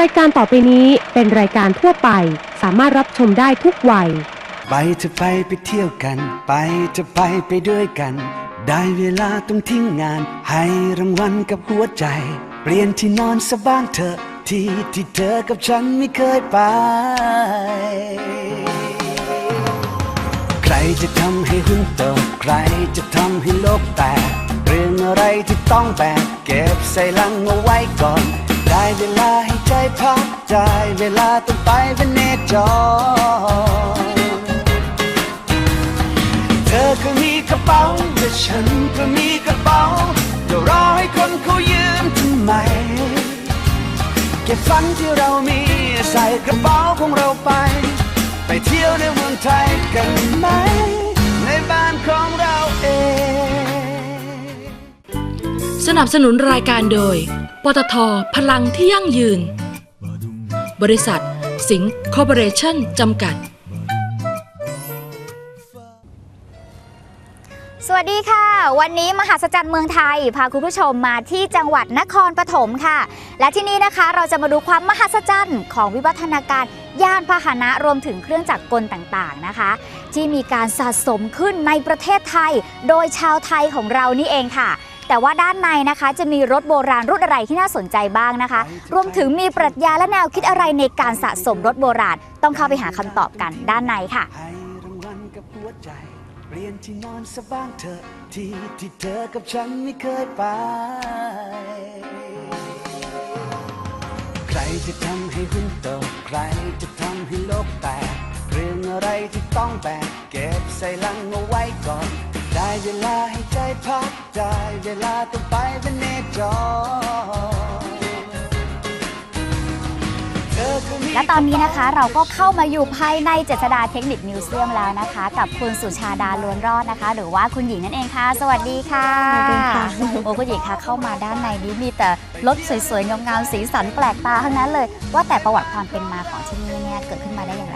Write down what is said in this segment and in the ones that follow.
รายการต่อไปนี้เป็นรายการทั่วไป สามารถรับชมได้ทุกวัย ไปเธอะไปไปเที่ยวกัน ไปเธอะไปไปด้วยกัน ได้เวลาต้องทิ้งงาน ให้รางวัลกับหัวใจ เปลี่ยนที่นอนสบ้างเถอะที่ที่เธอกับฉันไม่เคยไป ใครจะทำให้หุ้นโตใครจะทำให้โลกแตกเรื่องอะไรที่ต้องแบกเก็บใส่ลังเอาไว้ก่อน ได้เวลาให้ใจพักได้เวลาต้องไปเป็นเนจรเธอก็มีกระเป๋าและฉันก็มีกระเป๋าจะรอให้คนเขายืมทำไม เก็บฝันที่เรามีใส่กระเป๋าของเราไป ไปเที่ยวในเมืองไทยกันไหม ในบ้านของเรา สนับสนุนรายการโดย ปตทพลังที่ยั่งยืน บริษัท สิงห์คอร์ปอเรชั่นจำกัด สวัสดีค่ะ วันนี้มหัศจรรย์เมืองไทย พาคุณผู้ชมมาที่จังหวัดนครปฐมค่ะ และที่นี่นะคะเราจะมาดูความมหัศจรรย์ของวิวัฒนาการย่านพาหนะรวมถึงเครื่องจักรกลต่างๆนะคะ ที่มีการสะสมขึ้นในประเทศไทย โดยชาวไทยของเรานี่เองค่ะ แต่ว่าด้านในนะคะจะมีรถโบราณรุ่นอะไรที่น่าสนใจบ้างนะคะ รวมถึงมีปรัชญาและแนวคิดอะไรในการสะสมรถโบราณ ต้องเข้าไปหาคำตอบกันด้านในค่ะให้รางวัลกับหัวใจเปลี่ยนที่นอนสบ้างเถอะที่ที่เธอกับฉันไม่เคยไป ใครจะทำให้หุ้นโตใครจะทำให้โลกแตกเรื่องอะไรที่ต้องแบกเก็บใส่ลังเอาไว้ก่อน ได้เวลาให้ใจพัก ได้เวลาต้องไปเป็นเนจรและตอนนี้นะคะเราก็เข้ามาอยู่ภายในเจษดาเทคนิคมิวเซียมแล้วนะคะ กับคุณสุชาดาล้วนรอดนะคะ หรือว่าคุณหญิงนั่นเองค่ะ สวัสดีค่ะสวัสดีค่ะโอ้คุณหญิงคะเข้ามาด้านในนี้มีแต่รถสวยๆงามๆสีสันแปลกตาทั้งนั้นเลย ว่าแต่ประวัติความเป็นมาของที่นี่เนี่ยเกิดขึ้นมาได้อย่างไร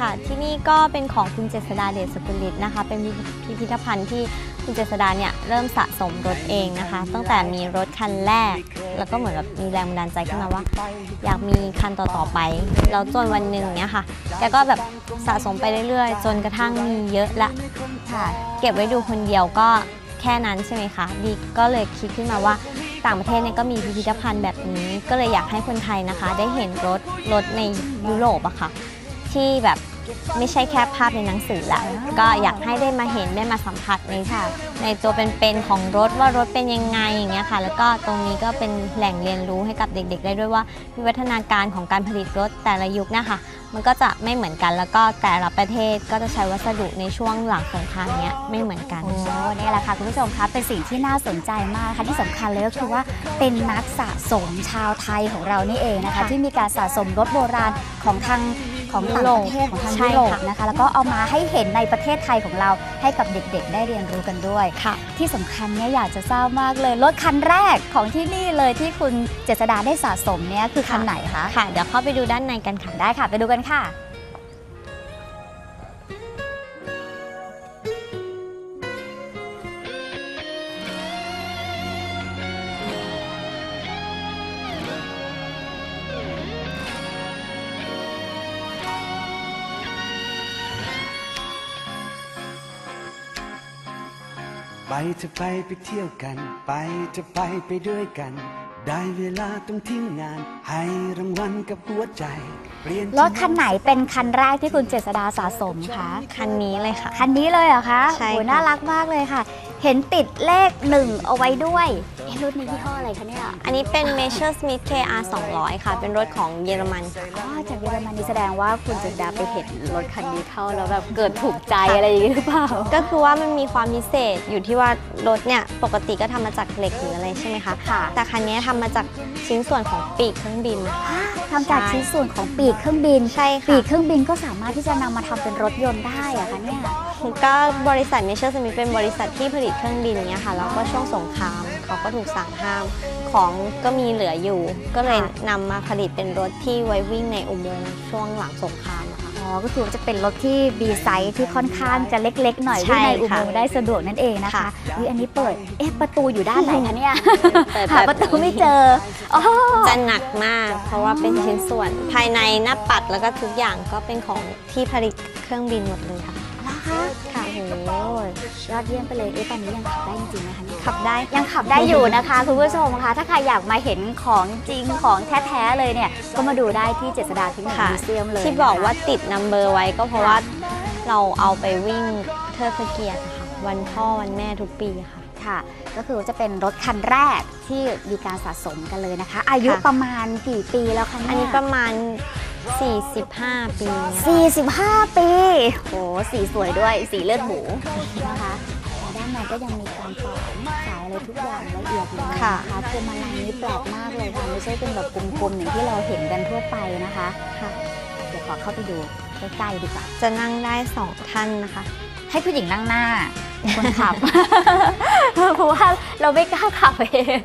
ค่ะ ที่นี่ก็เป็นของคุณเจษดาเดชสกุลิตนะคะ เป็นพิพิธภัณฑ์ที่คุณเจษดาเนี่ยเริ่มสะสมรถเองนะคะ ตั้งแต่มีรถคันแรก แล้วก็เหมือนแบบมีแรงบันดาลใจขึ้นมาว่า อยากมีคันต่อๆไป แล้วจนวันหนึ่งเนี่ยค่ะแกก็แบบสะสมไปเรื่อยๆ จนกระทั่งมีเยอะละค่ะ เก็บไว้ดูคนเดียวก็แค่นั้นใช่ไหมคะดีก็เลยคิดขึ้นมาว่าต่างประเทศเนี่ยก็มีพิพิธภัณฑ์แบบนี้ ก็เลยอยากให้คนไทยนะคะ ได้เห็นรถรถในยุโรปอะค่ะ ที่แบบไม่ใช่แค่ภาพในหนังสือละก็อยากให้ได้มาเห็นได้มาสัมผัสในค่ะ ในตัวเป็นๆของรถว่ารถเป็นยังไงอย่างเงี้ยค่ะ แล้วก็ตรงนี้ก็เป็นแหล่งเรียนรู้ให้กับเด็ก ๆ ได้ด้วยว่าวิวัฒนาการของการผลิตรถแต่ละยุคนะคะ มันก็จะไม่เหมือนกันแล้วก็แต่ละประเทศก็จะใช้วัสดุในช่วงหลังสงครามเนี้ยไม่เหมือนกันโอ้นี่แหละค่ะคุณผู้ชมคะเป็นสิ่งที่น่าสนใจมากค่ะที่สำคัญเลยก็คือว่าเป็นนักสะสมชาวไทยของเรานี่เองนะคะค่ะที่มีการสะสมรถโบราณของทาง ของต่างประเทศของทางใช่ยุโรปค่ะนะคะ แล้วก็เอามาให้เห็นในประเทศไทยของเราให้กับเด็กๆ ได้เรียนรู้กันด้วยค่ะที่สำคัญเนี่ยอยากจะทราบมากเลยรถคันแรกของที่นี่เลยที่คุณเจษดาได้สะสมเนี่ยคือคันไหนคะค่ะเดี๋ยวเข้าไปดูด้านในกันค่ะได้ค่ะ ไปดูกันค่ะ ไปเธอะไปไปเที่ยวกัน ไปเธอะไปไปด้วยกัน ได้เวลาต้องทิ้งงาน ให้รางวัลกับหัวใจเปลี่ยนรถคันไหนเป็นคันแรกที่คุณเจษดาสะสมคะ คันนี้เลยค่ะ คันนี้เลยเหรอคะใช่โอ้ยค่ะ น่ารักมากเลยค่ะ เห็นติดเลขหนึ่งเอาไว้ด้วยเอ๊ะ รุ่นนี้ยี่ห้ออะไรคะเนี่ย อันนี้เป็น Measure Smith KR 200 ค่ะ เป็นรถของเยอรมันค่ะอ๋อจากเยอรมนีแสดงว่าคุณเจษดาไปเห็นรถคันนี้เข้าแล้วแบบเกิดถูกใจอะไรอย่างนี้หรือเปล่า ก็คือว่ามันมีความพิเศษอยู่ที่ว่ารถเนี่ย ปกติก็ทำมาจากเหล็กหรืออะไร ใช่ไหมคะค่ะ แต่คันนี้ทำมาจากชิ้นส่วนของปีกเครื่องบินนะคะทำจากชิ้นส่วนของปีกเครื่องบินใช่ปีค่ะกเครื่องบินก็สามารถที่จะนำมาทำเป็นรถยนต์ได้อะคะเนี่ยก็บริษัท Measure Smith เป็นบริษัทที่ผลิตเครื่องบินเนี่ยค่ะแล้วก็ช่วงสงครามเขาก็ถูกสั่งห้ามของก็มีเหลืออยู่ ก็เลยนำมาผลิตเป็นรถที่ไว้วิ่งในอุโมงค์ช่วงหลังสงครามอะค่ะอ๋อ ก็คือว่าจะเป็นรถที่บีไซส์ที่ค่อนข้างจะเล็กๆ หน่อยใช่วิ่งในอุโมค่ะงค์ได้สะดวกนั่นเองนะคะค่ะอุ๊ยอันนี้เปิด เอ๊ะประตูอยู่ด้านไหนคะเนี่ยเปิดหาแบบประตูไม่เจออ๋อจะหนักมาก เพราะว่าเป็นชิ้นส่วนภายในหน้าปัดแล้วก็ทุกอย่างก็เป็นของที่ผลิตเครื่องบินหมดเลยค่ะ ยอดเยี่ยมไปเลยเอ๊ะตอนนี้ยังขับได้จริงๆนะคะเนี่ยขับได้ยังขับได้อยู่นะคะคุณผู้ชมคะถ้าใครอยากมาเห็นของจริงของแท้ๆเลยเนี่ย ก็มาดูได้ที่เจษดาเทคนิคค่ะมิวเซียมเลยที่บอกนะคะว่าติดนัมเบอร์ไว้ก็เพราะว่าเราเอาไปวิ่งเทิดพระเกียรติค่ะวันพ่อวันแม่ทุกปีค่ะค่ะก็คือจะเป็นรถคันแรกที่มีการสะสมกันเลยนะคะ อายุค่ะประมาณกี่ปีแล้วคะอันเนี่นี้ยประมาณ 45 ปีเนี่ย45 ปีโอ้สีสวยด้วย สีเลือดหมูนะคะและด้านในก็ยังมีการต่อสายอะไรทุกอย่างละเอียดเลยนะคะค่ะพวงมาลัยนี้แปลกมากเลยค่ะ ไม่ใช่เป็นแบบกลมๆอย่างที่เราเห็นกันทั่วไปนะคะค่ะเดี๋ยวขอเข้าไปดูใกล้ๆดีกว่า จะนั่งได้สองท่านนะคะ ให้ผู้หญิงนั่งหน้าคนขับ เพราะว่าเราไม่กล้าขับเอง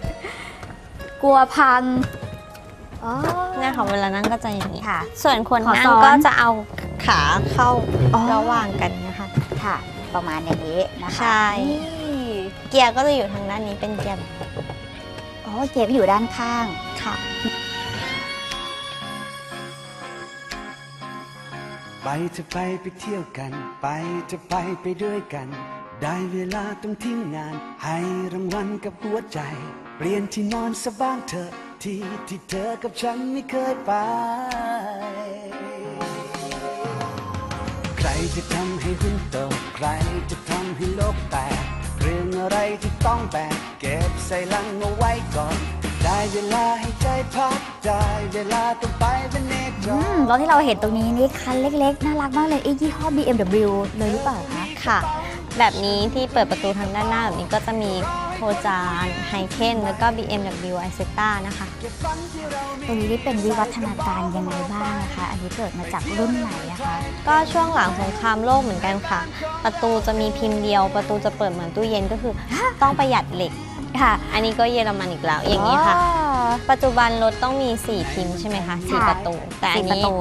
กลัวพัง อ๋อ เนี่ยค่ะเวลานั่งก็จะอย่างนี้ค่ะ ส่วนคนขอนั่ซ้งอน ก็จะเอาขาเข้าอ๋อระหว่างกันนะคะ ค่ะ ประมาณอย่างนี้นะคะใช่ นี่เกียร์ก็จะอยู่ทางด้านนี้เป็นเกียร์อ๋อเก็บอยู่ด้านข้าง ค่ะ ไปจะไปไปเที่ยวกัน ไปจะไปไปด้วยกัน ได้เวลาต้องทิ้งงาน ให้รางวัลกับหัวใจ เปลี่ยนที่นอนสบ้างเถอะ ที่ที่เธอกับฉันไม่เคยไป ใครจะทำให้หุ้นโตใครจะทำให้โลกแตก เรื่องอะไรที่ต้องแบกเก็บใส่ลังเอาไว้ก่อน ได้เวลาให้ใจพักได้เวลาต้องไปเป็นเนจอืรมรถที่เราเห็นตรงนี้นี่คันเล็กๆ น่ารักมากเลยไอ้ยี่ห้อ BMW เลยหรือเปล่าคะ ค่ะ แบบนี้ที่เปิดประตูทางด้านหน้าแบบนี้ก็จะมี โทจานไฮเคนแล้วก็ BMW i s e t a นะคะตรงนี้นี่เป็นวิวัฒนาการยังไงบ้างนะคะ อันนี้เกิดมาจากรุ่นไหนอะคะ ก็ช่วงหลังสงครามโลกเหมือนกันค่ะ ประตูจะมีพิมพ์เดียว ประตูจะเปิดเหมือนตู้เย็นก็คือ ต้องประหยัดเหล็กค่ะ อันนี้ก็เยอรมันอีกแล้วอย่างนี้ค่ะ ปัจจุบันรถต้องมี 4 พิมพ์ใช่ไหมคะสี่ค่ะประตู แต่อันสี่ประนี้ตู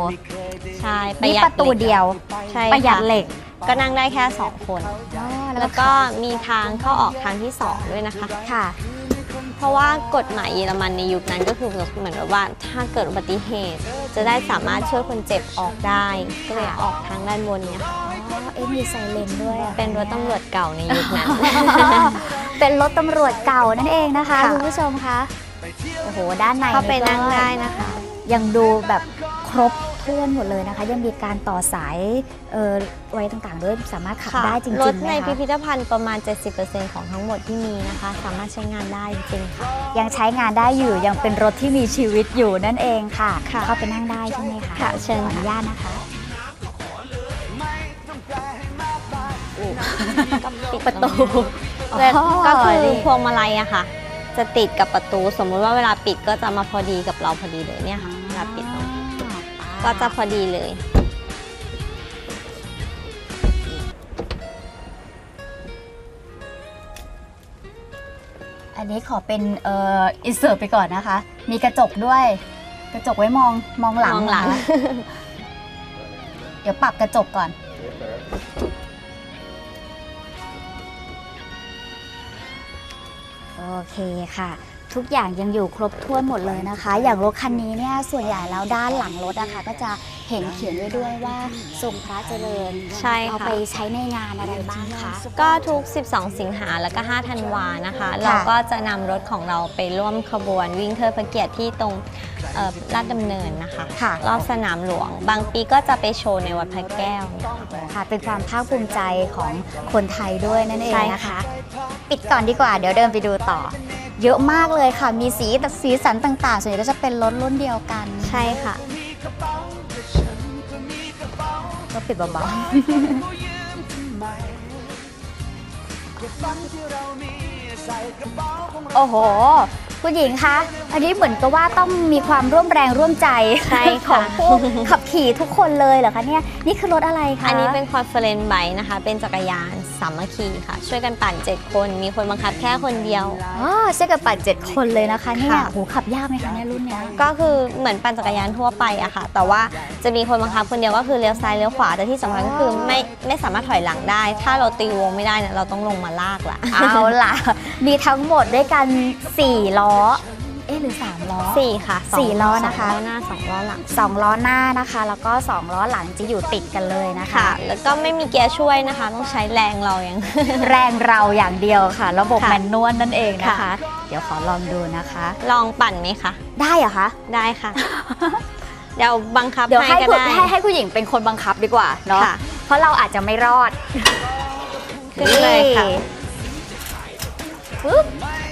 ใช่ประนี่หยัดประตูหล็กเดียวใช่ประหยัดค่เหล็ก ก็นั่งได้แค่ 2 คนอ๋อแล้วก็มีทางเข้าออกทางที่ 2 ด้วยนะคะ ค่ะ เพราะว่ากฎหมายเยอรมันในยุคนั้นก็คือเหมือนแบบว่าถ้าเกิดอุบัติเหตุ จะได้สามารถช่วยคนเจ็บออกได้ ก็เลยออกทางด้านบนเนี่ยค่ะอ๋อเอ๊ะมีไซเรนด้วยอะเป็นรถตำรวจเก่าในยุคนั้น เป็นรถตำรวจเก่านั่นเองนะคะค่ะคุณผู้ชมคะ โอ้โห ด้านในเข้าไปก็นั่งได้นะคะ ยังดูแบบครบ ถ้วนหมดเลยนะคะ ยังมีการต่อสายเออไว้ต่างๆ ด้วยสามารถขับค่ะได้จริงๆรถในไหมพิคะพิธภัณฑ์ประมาณ 70%ของทั้งหมดที่มีนะคะ สามารถใช้งานได้จริงๆค่ะ ยังใช้งานได้อยู่ยังเป็นรถที่มีชีวิตอยู่นั่นเองค่ะค่ะเข้าไปนั่งได้ใช่ไหมคะค่ะเชิญขออนุค่ะญาตนะคะปิดประตูแล้วอ๋อก็คือดีพวงมาลัยอะค่ะ จะติดกับประตู สมมุติว่าเวลาปิดก็จะมาพอดีกับเราพอดีเลยเนี่ยค่ะเวลาปิดลง ก็จะพอดีเลย อันนี้ขอเป็นเอ่ออินเสิร์ตไปก่อนนะคะ มีกระจกด้วย กระจกไว้มองมองหลังมองหลังนะคะเดี๋ยวปรับกระจกก่อน โอเคค่ะ ทุกอย่างยังอยู่ครบถ้วนหมดเลยนะคะ อย่างรถคันนี้เนี่ยส่วนใหญ่แล้วด้านหลังรถนะคะก็จะเห็นเขียนไว้ด้วยว่าทรงพระเจริญใช่ค่ะเอาไปใช้ในงานอะไรบ้างคะ ก็ทุก 12 สิงหาแล้วก็ 5 ธันวานะคะ เราก็จะนำรถของเราไปร่วมขบวนวิ่งเทิดพระเกียรติที่ตรงเอ่อลาดดำเนินนะคะค่ะ รอบสนามหลวง บางปีก็จะไปโชว์ในวัดพระแก้วเนี่ยค่ะค่ะเป็นความภาคภูมิใจของคนไทยด้วยนั่นเองใช่นะค่ะ คะ ปิดก่อนดีกว่า เดี๋ยวเดินไปดูต่อ เยอะมากเลยค่ะ มีสีแต่สีสันต่างๆ ส่วนใหญ่ก็จะเป็นรถรุ่นเดียวกัน ใช่ค่ะก็ปิดเบาๆ โอ้โห คุณหญิงคะ อันนี้เหมือนกับว่าต้องมีความร่วมแรงร่วมใจใช่ขอค่ะงผู้ขับ ขี่ขี่ทุกคนเลยเหรอคะเนี่ยนี่คือรถอะไรคะอันนี้เป็นคอนเฟอเรนซ์ไบนะคะ เป็นจักรยานสามัคคีค่ะ ช่วยกันปั่น 7 คน มีคนบังคับแค่คนเดียวอ๋อใช่กับปั่นเจ็ดคนเลยนะคะเนี่ยค่ะโหขับยากไหมคะเนี่ยรุ่นเนี้ยก็คือเหมือนปั่นจักรยานทั่วไปอะค่ะ แต่ว่าจะมีคนบังคับคนเดียวก็คือเลี้ยวซ้ายเลี้ยวขวาแต่ที่สำคัญก็คือไม่ไม่สามารถถอยหลังได้ ถ้าเราตีวงไม่ได้เนี่ยเราต้องลงมาลากละเอาล่ะ มีทั้งหมดด้วยกัน 4 ล้อ เอ๊ะหรือ3ล้อ สี่ค่ะสงสี่ล้อนะคะ สงล้อหน้าสองล้อหลัง2ล้อหน้านะคะ แล้วก็2ล้อหลังจะอยู่ติดกันเลยนะคะ ค่ะ แล้วก็ไม่มีเกียร์ช่วยนะคะ ต้องใช้แรงเราอย่าง แรงเราอย่างเดียวค่ะ ระบบค่ะแมนนวลนั่นเองนะคะ ค่ะ เดี๋ยวขอลองดูนะคะ ลองปั่นไหมคะ ได้เหรอคะ ได้ค่ะ เดี๋ยวบังคับเดี๋ยวให้ก็ผู้ได้ให้ให้ผู้หญิงเป็นคนบังคับดีกว่าเนาะ ค่ะ เพราะเราอาจจะไม่รอดขึ้นเลยค่ะ นี่ปึ๊บ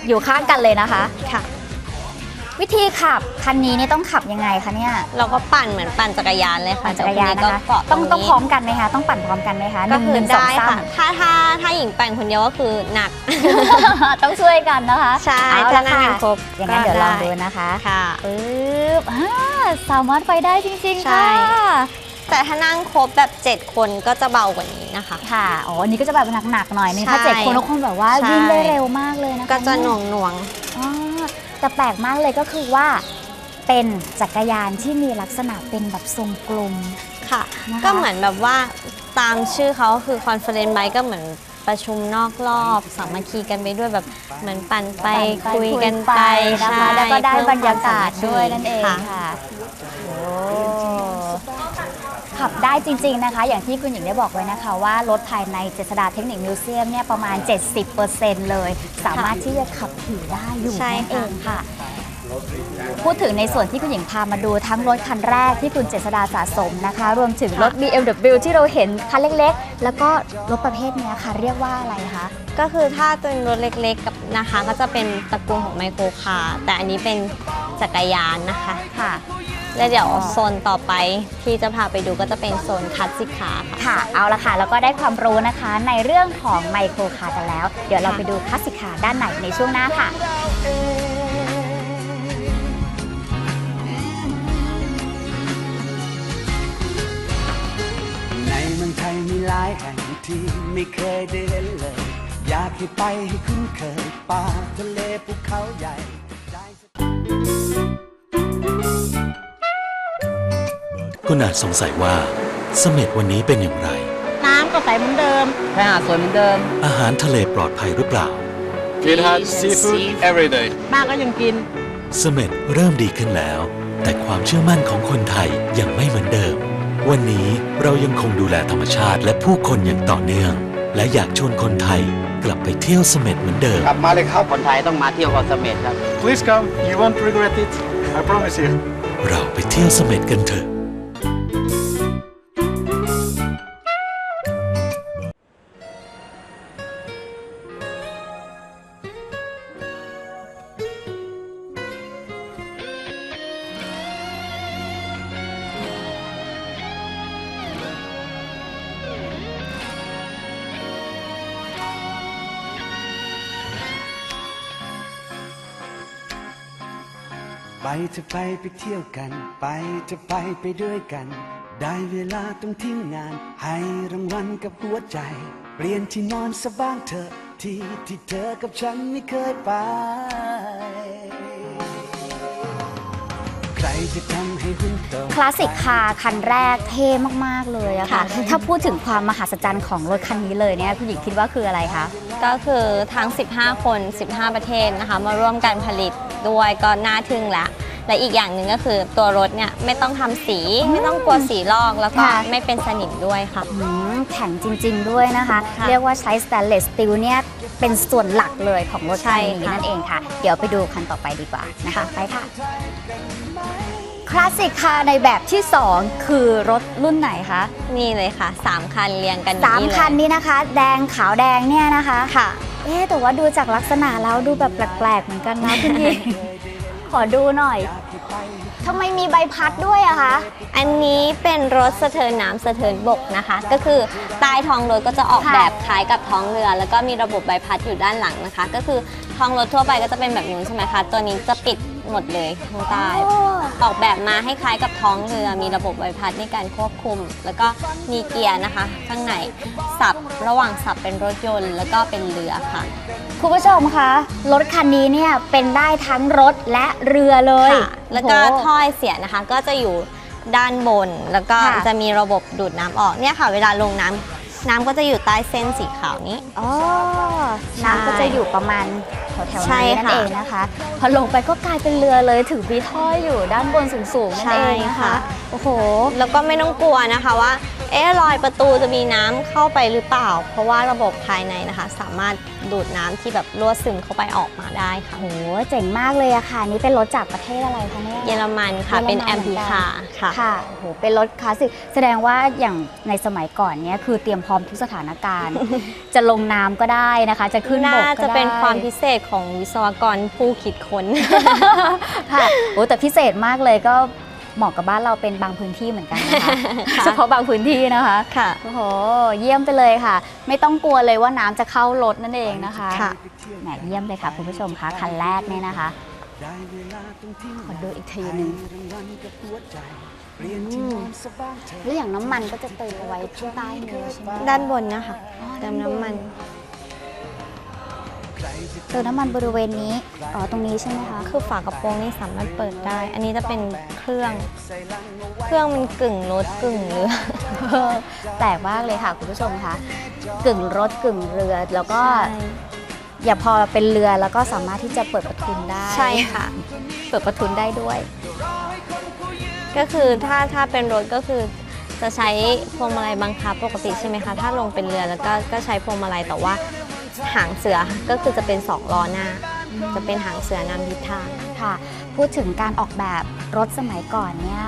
อยู่ข้างกันเลยนะคะ ค่ะ วิธีขับคันนี้นี่ต้องขับยังไงคะเนี่ยเราก็ปั่นเหมือนปั่นจักรยานเลยค่ะปั่นจักรยานเดี๋วนะคะก็เกาะตต้รองงต้องนี้พร้อมกันไหมคะต้องปั่นพร้อมกันไหมคะก็คือหนึ่งหนึ่งสอได้งสาค่ะ ม ถ้าถ้าถ้าหญิงปั่นคนเดียวก็คือหนัก ต้องช่วยกันนะคะใช่เอาถ้าละนั่งค่ะกันครบอย่างนั้นเดี๋ยวลองดูก็ไนะคะค่ะ ปึ๊บอ่าสามารถไปได้จริงๆใช่ ค่ะแต่ถ้านั่งครบแบบ 7 คนก็จะเบากว่านี้นะคะ ค่ะอ๋ออันนี้ก็จะแบบหนักๆหน่อยนึงใช่ถ้าเจ็ดคนก็คงแบบว่าใช่ วิ่งได้เร็วมากเลยนะคะก็จะหเยน่วงหน่วง อ๋อ แต่แปลกมากเลยก็คือว่าเป็นจักรยานที่มีลักษณะเป็นแบบทรงกลมๆค่ะ นะคะก็เหมือนแบบว่าตามชื่อเขาคือคอนเฟอเรนซ์ไบก็เหมือนประชุมนอกรอบสามัคคีกันไปด้วยแบบเหมือนปั่นไปปั่คุยกันไปนะคะใช่แล้วก็ได้เพิ่มบรรยากาศควมสมัคคีด้วยนั่นเองค่ะ ค่ะ โอ้ ขับได้จริง ๆนะคะ อย่างที่คุณหญิงได้บอกไว้นะคะว่ารถภายในเจษดาเทคนิคมิวเซียมเนี่ยประมาณ 70%เลย สามารถที่จะขับขี่ได้อยู่ใช่นั่นเอค่ะงค่ะ พูดถึงในส่วนที่คุณหญิงพามาดูทั้งรถคันแรกที่คุณเจษดาสะสมนะคะ รวมถึงรถ BMW ที่เราเห็นคันเล็กๆ แล้วก็รถประเภทเนี้ยค่ะ เรียกว่าอะไรคะก็คือถ้าเป็นรถเล็กๆกับนะคะ ก็จะเป็นตระกูลของไมโครคาร์แต่อันนี้เป็นจักรยานนะคะค่ะ และเดี๋ยวโซนต่อไปที่จะพาไปดูก็จะเป็นโซนคลาสสิกคาร์ค่ะ ค่ะ เอาละค่ะแล้วก็ได้ความรู้นะคะในเรื่องของไมโครคาร์กันแล้ว เดี๋ยวเราค่ะไปดูคลาสสิกคาร์ด้านไหนในช่วงหน้าค่ะ ในเมืองไทยมีหลายแห่งที่ไม่เคยได้เห็นเลย อยากให้ไปให้คุ้นเคยป่าทะเลภูเขาใหญ่ ได้คุณอาจสงสัยว่าเสม็ดวันนี้เป็นอย่างไร น้ำก็ใสเหมือนเดิมชายหาดสวยเหมือนเดิม อาหารทะเลปลอดภัยหรือเปล่า It had seafood every day. ป้าก็ยังกิน เสม็ดเริ่มดีขึ้นแล้ว แต่ความเชื่อมั่นของคนไทยยังไม่เหมือนเดิม วันนี้เรายังคงดูแลธรรมชาติและผู้คนอย่างต่อเนื่อง และอยากชวนคนไทยกลับไปเที่ยวเสม็ดเหมือนเดิม กลับมาเลยครับ คนไทยต้องมาเที่ยวเกาะเสม็ดครับ Please come. You won't regret it. I promise you. เราไปเที่ยวเสม็ดกันเถอะ ไปจะไปไปเที่ยวกัน ไปจะไปไปด้วยกัน ได้เวลาต้องทิ้งงาน ให้รางวัลกับหัวใจ เปลี่ยนที่นอนสบ้างเถอะที่ที่เธอกับฉันไม่เคยไป ใครจะทำให้หุ้นโต คลาสสิกคาร์คันแรกเท่มาก ๆ เลยอะค่ะ ค่ะ ถ้าพูดถึงความมหัศจรรย์ของรถคันนี้เลยเนี่ยคุณหญิงคิดว่าคืออะไรคะ ก็คือทั้ง 15 คน 15 ประเทศนะคะ มาร่วมกันผลิตด้วยก็น่าทึ่งละ และอีกอย่างหนึ่งก็คือตัวรถเนี่ยไม่ต้องทำสี ไม่ต้องกลัวสีลอกแล้วก็ค่ะ ไม่เป็นสนิมด้วยค่ะ อืมแข็งจริง ๆ ด้วยนะคะ ค่ะเรียกว่าใช้สแตนเลสสตีลเนี่ยเป็นส่วนหลักเลยของรถคันนี้ใช่ค่ะนั่นเองค่ะ เดี๋ยวไปดูคันต่อไปดีกว่านะคะไปค่ะคลาสสิกคาร์ในแบบที่ 2 คือรถรุ่นไหนคะนี่เลยค่ะ3คันเรียงกันอย่สางมนี้เลยคันนี้นะคะ แดงขาวแดงเนี่ยนะคะ ค่ะ เอ๊ะแต่ว่าดูจากลักษณะแล้วดูแบบแปลกๆเหมือนกันนะคุณหญิง ขอดูหน่อยทำไมมีใบพัดด้วยอะคะ อันนี้เป็นรถสะเทินน้ำสะเทินบกนะคะ ก็คือใต้ท้องรถก็จะออกค่ะแบบคล้ายกับท้องเรือ แล้วก็มีระบบใบพัดอยู่ด้านหลังนะคะ ก็คือท้องรถทั่วไปก็จะเป็นแบบนู้นใช่ไหมคะ ตัวนี้จะปิดหมดเลยข้างใต้ออกแบบมาให้คล้ายกับท้องเรือ มีระบบใบพัดในการควบคุม แล้วก็มีเกียร์นะคะ ข้างในสับระหว่างสับเป็นรถยนต์ แล้วก็เป็นเรือค่ะ คุณผู้ชมคะ รถคันนี้เนี่ยเป็นได้ทั้งรถและเรือเลยค่ะแล้วก็โอ้โหถ้อยเสียนะคะก็จะอยู่ด้านบน แล้วก็ค่ะจะมีระบบดูดน้ำออกเนี่ยค่ะ เวลาลงน้ำน้ำก็จะอยู่ใต้เส้นสีขาวนี้ อ๋อใช่น้ำก็จะอยู่ประมาณ แถวๆใช่นี้นั่นค่ะ เองนะคะ พอลงไปก็กลายเป็นเรือเลยถือมีท่ออยู่ด้านบนสูงๆนั่นเองนะคะโอ้โห แล้วก็ไม่ต้องกลัวนะคะว่า เอ๊ะรอยประตูจะมีน้ำเข้าไปหรือเปล่า เพราะว่าระบบภายในนะคะ สามารถดูดน้ำที่แบบรั่วซึมเข้าไปออกมาได้ค่ะโหเจ๋งมากเลยอะค่ะ นี่เป็นรถจากประเทศอะไรคะเนี่ยเยอรมันค่ะเป็นเยอรมันแอมเหมืพีอนกันคาค่ะค่ะโอ้โหเป็นรถคลาสสิกแสดงว่าอย่างในสมัยก่อนเนี่ยคือเตรียมพร้อมทุกสถานการณ์ จะลงน้ำก็ได้นะคะ จะขึ้นบกก็น่าได้จะเป็นความพิเศษของวิศวกรผู้คิดค้นค่ะโอ้แต่พิเศษมากเลยก็ เหมาะกับบ้านเราเป็นบางพื้นที่เหมือนกันนะคะค่ะเฉพาะบางพื้นที่นะคะค่ะโอ้โหเยี่ยมไปเลยค่ะ ไม่ต้องกลัวเลยว่าน้ำจะเข้ารถนั่นเองนะคะค่ะแหมเยี่ยมเลยค่ะคุณผู้ชมคะคันแรกเนี่ยนะคะขอดูอีกทีหนึงแล้วอย่างน้ำมันก็จะเติมเอาไว้ที่ใต้มือใช่ไหมด้านบนนะคะเติมน้ำมัน เติมน้ำมันบริเวณนี้ อ๋อ ตรงนี้ใช่ไหมคะ คือฝากระโปรงนี่สามารถเปิดได้ อันนี้จะเป็นเครื่อง เครื่องมันกึ่งรถกึ่งเรือ แปลกมากเลยค่ะคุณผู้ชมคะ กึ่งรถกึ่งเรือ แล้วก็ใช่อย่าพอเป็นเรือแล้วก็สามารถที่จะเปิดประทุนได้ ใช่ค่ะ เปิดประทุนได้ด้วย ก็คือถ้าถ้าเป็นรถก็คือจะใช้พวงมาลัยบังคับปกติใช่ไหมคะ ถ้าลงเป็นเรือแล้วก็ก็ใช้พวงมาลัยแต่ว่า หางเสือก็คือจะเป็นสองล้อหน้า จะเป็นหางเสือนำทิศทางค่ะ พูดถึงการออกแบบรถสมัยก่อนเนี่ย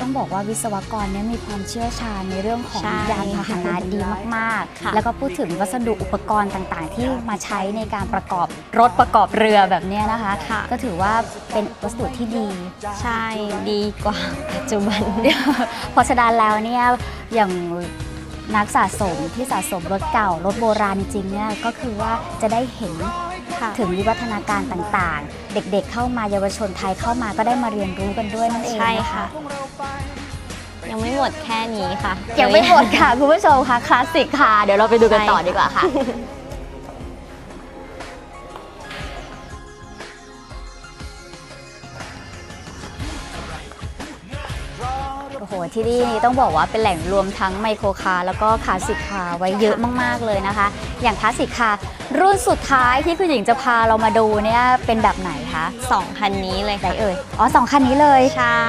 ต้องบอกว่าวิศวกรเนี่ยมีความเชี่ยวชาญในเรื่องของใช่ยานพาหนะดีมากค่ะ ๆ แล้วก็พูดถึงวัสดุอุปกรณ์ต่างๆ ที่มาใช้ในการประกอบรถประกอบเรือแบบเนี้ยนะคะ ค่ะ ก็ถือว่าเป็นวัสดุที่ดี ใช่ดีกว่าปัจจุบัน เพราะฉะนั้นแล้วเนี่ยอย่าง นักสะสมที่สะสมรถเก่ารถโบราณจริงๆเนี่ยก็คือว่าจะได้เห็นค่ะถึงวิวัฒนาการต่างๆ เด็กๆเข้ามาเยาวชนไทยเข้ามาก็ได้มาเรียนรู้กันด้วยนั่นเองใช่นค่ะ ยังไม่หมดแค่นี้ค่ะ ยังไม่หมดค่ะคุณผู้ชมค่ะคลาสสิกค่ะ เดี๋ยวเราไปดูกันต่อดีกว่าค่ะ โอ้โหที่นี่ต้องบอกว่าเป็นแหล่งรวมทั้งไมโครคาร์แล้วก็คลาสสิกคาร์ไว้เยอะมาก ๆ เลยนะคะ อย่างคลาสสิกคาร์รุ่นสุดท้ายที่คุณหญิงจะพาเรามาดูเนี่ยเป็นแบบไหนคะสองคันนี้เลยไหนค่ะเอ่ย อ๋อสองคันนี้เลย ใช่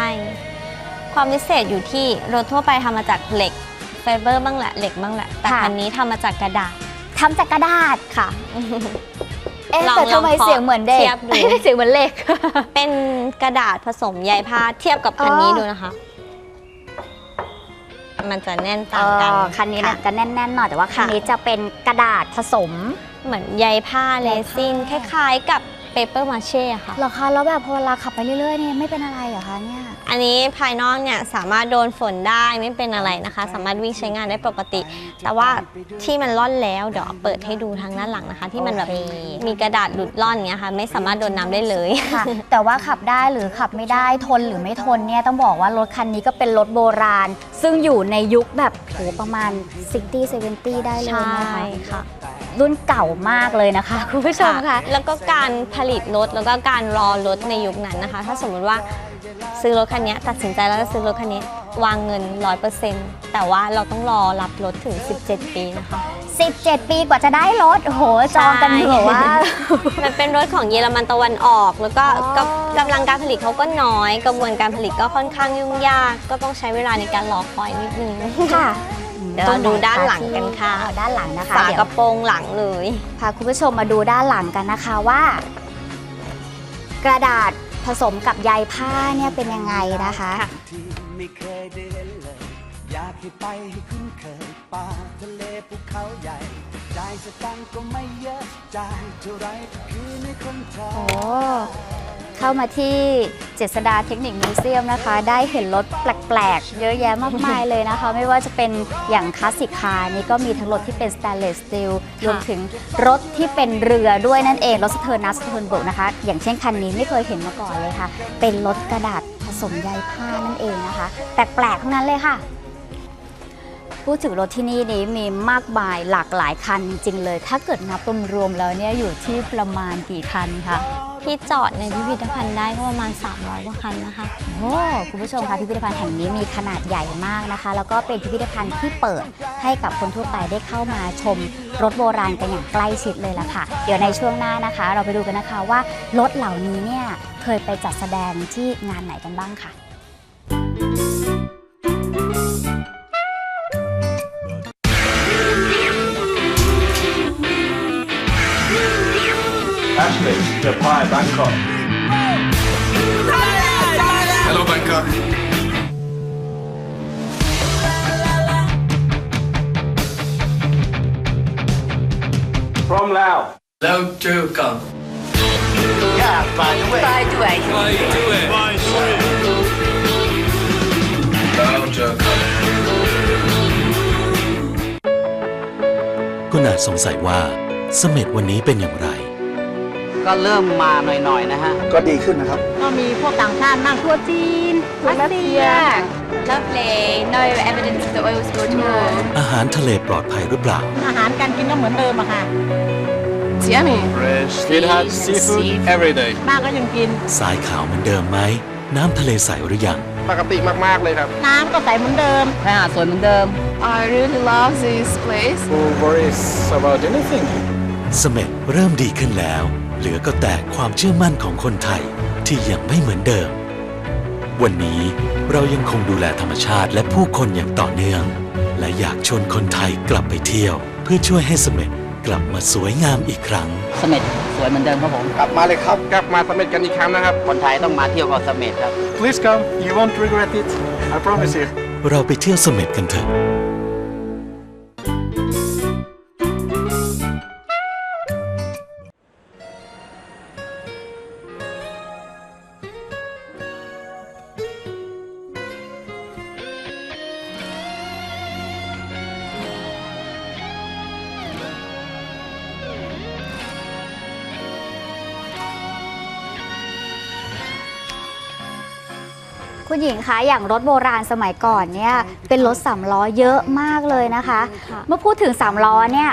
ความพิเศษอยู่ที่รถทั่วไปทำมาจากเหล็กไฟเบอร์บ้างแหละเหล็กบ้างแหละแต่ค่ะ คันนี้ทำมาจากกระดาษ ทำจากกระดาษค่ะ เอ๊ะลองแต่ทำไมลองขอเสียงเหมือนเด็ก เทียบดู เสียงเหมือนเหล็ก เป็นกระดาษผสมใยผ้าเทียบกับคันนี้อ๋อ ดูนะคะ มันจะแน่นต่างกันอ๋อคันนี้เนี่ยจะแน่นๆหน่อยแต่ว่าคันค่ะนี้จะเป็นกระดาษผสมเหมือนใยผ้าเรซินคล้าย ๆ กับ เปเปอร์มาเช่ค่ะเหรอคะแล้วแบบพอเวลาขับไปเรื่อยๆเนี่ยไม่เป็นอะไรเหรอคะเนี่ย อันนี้ภายนอกเนี่ยสามารถโดนฝนได้ไม่เป็นอะไรนะคะ สามารถวิ่งใช้งานได้ปกติ แต่ว่าที่มันร่อนแล้วเดี๋ยวเปิดให้ดูทางด้านหลังนะคะ ที่มันแบบโอเค มีกระดาษหลุดร่อนเนี้ยค่ะ ไม่สามารถโดนน้ำได้เลย ค่ะ แต่ว่าขับได้หรือขับไม่ได้ทนหรือไม่ทนเนี่ยต้องบอกว่ารถคันนี้ก็เป็นรถโบราณ ซึ่งอยู่ในยุคแบบโหประมาณ 60 70 ได้เลยใช่นะคะค่ะรุ่นเก่ามากเลยนะคะคุณผู้ชมค่ะ แล้วก็การผลิตรถแล้วก็การรอรถในยุคนั้นนะคะ ถ้าสมมุติว่าซื้อรถคันนี้ตัดสินใจแล้วจะซื้อรถคันนี้วางเงิน 100%แต่ว่าเราต้องรอรับรถถึง 17 ปีนะคะ 17 ปีกว่าจะได้รถโอ้โหจองกันใช่แบบว่า มันเป็นรถของเยอรมันตะวันออก แล้วก็อ๋อกับกำลังการผลิตเขาก็น้อย กระบวนการผลิตก็ค่อนข้างยุ่งยาก ก็ต้องใช้เวลาในการรอคอยนิดนึงค่ะเดี๋ยวเราดูด้านหลังกันค่ะอ๋อด้านหลังนะคะฝาเดี๋ยวกระโปรงหลังเลย พาคุณผู้ชมมาดูด้านหลังกันนะคะว่า กระดาษผสมกับใยผ้าเนี่ยเป็นยังไงนะคะที่ไม่เคยได้เห็นเลยอยากให้ไปให้คุ้นเคยป่าทะเลภูเขาใหญ่จ่ายสตังก็ไม่เยอะจ่ายเท่าไรคือไม่คนไทโอ้ เข้ามาที่เจษดาเทคนิคมิวเซียมนะคะ ได้เห็นรถแปลกๆ เยอะแยะมากมายเลยนะคะ ไม่ว่าจะเป็นอย่างคลาสสิกคาร์นี่ก็มีทั้งรถที่เป็นสแตนเลสสตีลรวมถึงรถที่เป็นเรือด้วยนั่นเอง รถสเตอร์นัสเทิร์นโบกนะคะ อย่างเช่นคันนี้ไม่เคยเห็นมาก่อนเลยค่ะ เป็นรถกระดาษผสมใยผ้านั่นเองนะคะแปลกๆทั้งนั้นเลยค่ะพูดถึงรถที่นี่นี้มีมากมายหลากหลายคันจริงๆเลย ถ้าเกิดนับรวมๆแล้วเนี่ยอยู่ที่ประมาณกี่คันคะ ที่จอดในพิพิธภัณฑ์ได้ก็ประมาณ 300กว่าคันนะคะ โอ้คุณผู้ชมคะพิพิธภัณฑ์แห่งนี้มีขนาดใหญ่มากนะคะ แล้วก็เป็นพิพิธภัณฑ์ที่เปิดให้กับคนทั่วไปได้เข้ามาชมรถโบราณกันอย่างใกล้ชิดเลยล่ะค่ะ เดี๋ยวในช่วงหน้านะคะ เราไปดูกันนะคะว่ารถเหล่านี้เนี่ยเคยไปจัดแสดงที่งานไหนกันบ้างค่ะ Ashley, Japan, Bangkok. Hello, Bangkok. From Laos. Lâu chưa cần Yeah, by the way. Quay đuổi Lâu chưa cần คุณอาจสงสัยว่าเสม็ดวันนี้เป็นอย่างไร ก็เริ่มมาหน่อยๆนะฮะ ก็ดีขึ้นนะครับ ก็มีพวกต่างชาตินั่งทัวร์จีนรัสเซีย Lovely no evidence of the oil spill at all อาหารทะเลปลอดภัยหรือเปล่า อาหารการกินก็เหมือนเดิมอะค่ะ Fresh. We'll have seafood every day. ป้าก็ยังกินทรายขาวเหมือนเดิมไหม น้ำทะเลใสหรือยัง ปกติมากๆเลยครับ น้ำก็ใสเหมือนเดิมชายหาดสวยเหมือนเดิม I really love this place. Who worries about anything? เสม็ดเริ่มดีขึ้นแล้ว เหลือก็แต่ความเชื่อมั่นของคนไทยที่ยังไม่เหมือนเดิม วันนี้เรายังคงดูแลธรรมชาติและผู้คนอย่างต่อเนื่อง และอยากชวนคนไทยกลับไปเที่ยว เพื่อช่วยให้เสม็ดกลับมาสวยงามอีกครั้งเสม็ดสวยเหมือนเดิมครับผม กลับมาเลยครับ กลับมาสำเร็จกันอีกครั้งนะครับ คนไทยต้องมาเที่ยวเกาะเสม็ดครับ Please come. You won't regret it. I promise you. เราไปเที่ยวเสม็ดกันเถอะ คุณหญิงคะอย่างรถโบราณสมัยก่อนเนี่ยเป็นรถสามล้อเยอะมากเลยนะคะค่ะเมื่อพูดถึงสามล้อเนี่ย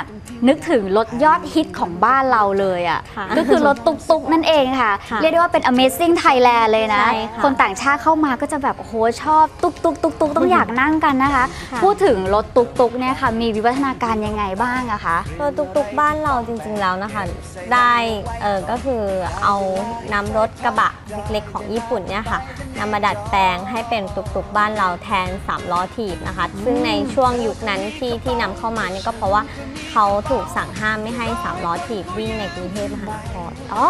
นึกถึงรถยอดฮิตของบ้านเราเลยอะค่ะ่ะก็คือรถตุกตุกๆนั่นเองค่ะ ค่ะเรียกได้ว่าเป็น Amazing Thailand เลยนะ ใช่ค่ะคนต่างชาติเข้ามาก็จะแบบโอ้โหชอบตุกตุกตุกตุกต้องอยากนั่งกันนะคะ ค่ะ พูดถึงรถตุกตุกเนี่ยค่ะมีวิวัฒนาการยังไงบ้างอะคะตัวตุกตุกบ้านเราจริงๆแล้วนะคะ ได้เออก็คือเอานำรถกระบะเล็กๆของญี่ปุ่นเนี่ยค่ะนำมาดัดแปลงให้เป็นตุกตุกบ้านเราแทน3ล้อถีบนะคะ ซึ่งในช่วงยุคนั้นที่ที่นำเข้ามาเนี่ยก็เพราะว่าเขาถูกสั่งห้ามไม่ให้3ล้อถีบวิ่งในกรุงเทพมหานคร อ๋อ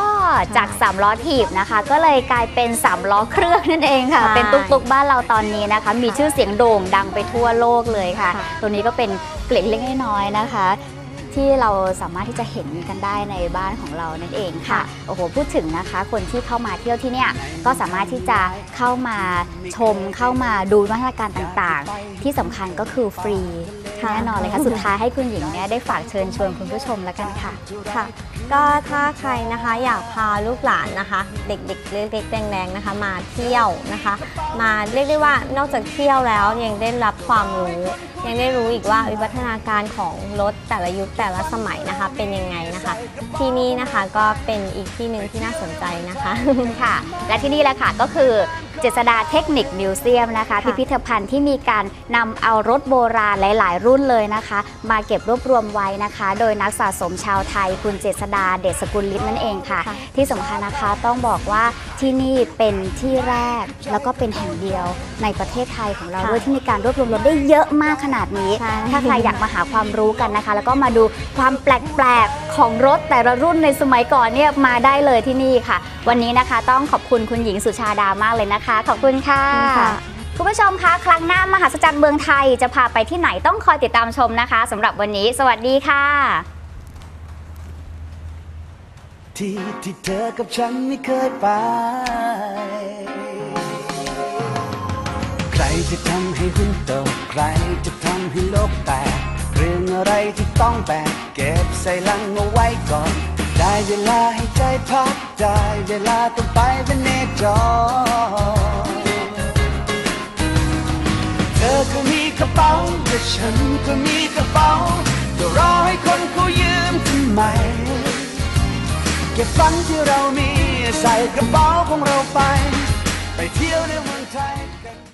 จาก3ล้อถีบนะคะ ก็เลยกลายเป็น3ล้อเครื่องนั่นเองค่ะ ใช่เป็นตุกตุกๆบ้านเราตอนนี้นะคะ มีชื่อเสียงโด่งดังไปทั่วโลกเลยค่ะ ค่ะ ตัวนี้ก็เป็นเกล็ดเล็กน้อยๆนะคะ ที่เราสามารถที่จะเห็นกันได้ในบ้านของเรานั่นเองค่ะโอ้โหพูดถึงนะคะ คนที่เข้ามาเที่ยวที่เนี่ยก็สามารถที่จะเข้ามาชมเข้ามาดูวัฒนการต่างๆ ที่สำคัญก็คือฟรีค่ะ แน่นอนเลยค่ะสุดท้ายให้คุณหญิงเนี่ยได้ฝากเชิญชวนคุณผู้ชมแล้วกันค่ะ ค่ะ ก็ถ้าใครนะคะอยากพาลูกหลานนะคะ เด็กๆเล็กๆแดงๆนะคะ มาเที่ยวนะคะ มาเรียกได้ว่านอกจากเที่ยวแล้วยังได้รับความรู้ ยังได้รู้อีกว่าวิวัฒนาการของรถแต่ละยุคแต่ละสมัยนะคะ เป็นยังไงนะคะ ที่นี่นะคะก็เป็นอีกที่หนึ่งที่น่าสนใจนะคะ ค่ะ และที่นี่แหละค่ะก็คือ เจษดาเทคนิคมิวเซียมนะคะค่ะพิพิธภัณฑ์ที่มีการนำเอารถโบราณหลาย ๆ รุ่นเลยนะคะ มาเก็บรวบรวมไว้นะคะ โดยนักสะสมชาวไทย คุณเจษดาเดชสกุลลิศนั่นเองค่ะค่ะที่สำคัญนะคะต้องบอกว่าที่นี่เป็นที่แรกแล้วก็เป็นแห่งเดียวในประเทศไทยของเราค่ะด้วยที่มีการรวบรวมรถได้เยอะมากขนาดนี้ใช่ถ้าใครอยากมาหาความรู้กันนะคะ แล้วก็มาดูความแปลก ๆ ของรถแต่ละรุ่นในสมัยก่อนเนี่ยมาได้เลยที่นี่ค่ะ วันนี้นะคะต้องขอบคุณคุณหญิงสุชาดามากเลยนะคะขอบคุณค่ะค่ะคุณผู้ชมคะครั้งหน้ามหัศจรรย์เมืองไทยจะพาไปที่ไหนต้องคอยติดตามชมนะคะสำหรับวันนี้ สวัสดีค่ะ ที่ที่เธอกับฉันไม่เคยไปจะทำให้หุ้นตกใครจะทำให้โลกแตกเรื่องอะไรที่ต้องแบกเก็บใส่ลังเอาไว้ก่อน ได้เวลาให้ใจพักได้เวลาต้องไปเป็นเน จรเธอก็มีกระเป๋าแต่ฉันก็มีกระเป๋าจะรอให้คนเขายืมทำไม เก็บฝันที่เรามีใส่กระเป๋าของเราไป ไปเที่ยวในเมืองไทยกัน